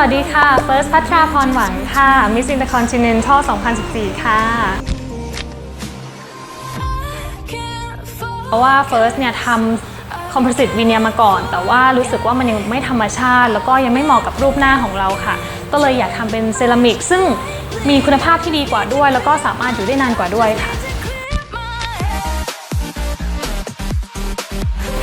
วัสดีค่ะ เฟิร์สพัชราพรหวังค่ะ Miss Intercontinental 2014 ค่ะ เพราะว่า First เนี่ยทำคอมโพสิตวีเนียมาก่อน แต่ว่ารู้สึกว่ามันยังไม่ธรรมชาติ แล้วก็ยังไม่เหมาะกับรูปหน้าของเราค่ะ ก็เลยอยากทำเป็นเซรามิก ซึ่งมีคุณภาพที่ดีกว่าด้วย แล้วก็สามารถอยู่ได้นานกว่าด้วยค่ะ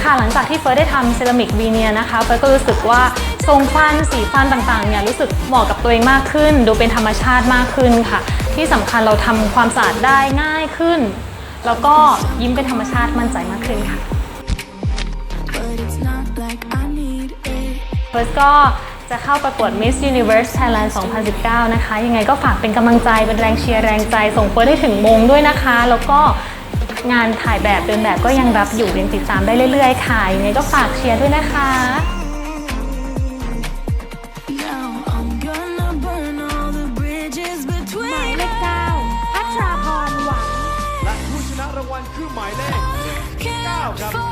ค่ะหลังจากที่เฟิร์สได้ทำเซรามิกวีเนียนะคะ เฟิร์สก็รู้สึกว่า ทรงฟันสีฟันต่างๆเนี่ยรู้สึกเหมาะกับตัวเองมากขึ้น ดูเป็นธรรมชาติมากขึ้นค่ะ ที่สำคัญเราทำความสะอาดได้ง่ายขึ้น แล้วก็ยิ้มเป็นธรรมชาติมั่นใจมากขึ้นค่ะ but it's not like I need it. เฟิร์สก็จะเข้าประกวด Miss Universe Thailand 2019 นะคะ ยังไงก็ฝากเป็นกำลังใจเป็นแรงเชียร์แรงใจ ส่งเฟิร์สให้ถึงมงด้วยนะคะ แล้วก็งานถ่ายแบบเดินแบบก็ยังรับอยู่ยังติดตามได้เรื่อยๆค่ะยังไงก็ฝากเชียร์ด้วยนะคะ ราพรหวังและผู้ชนะรางวัลคือหมายเลข Can't 9ครับ focus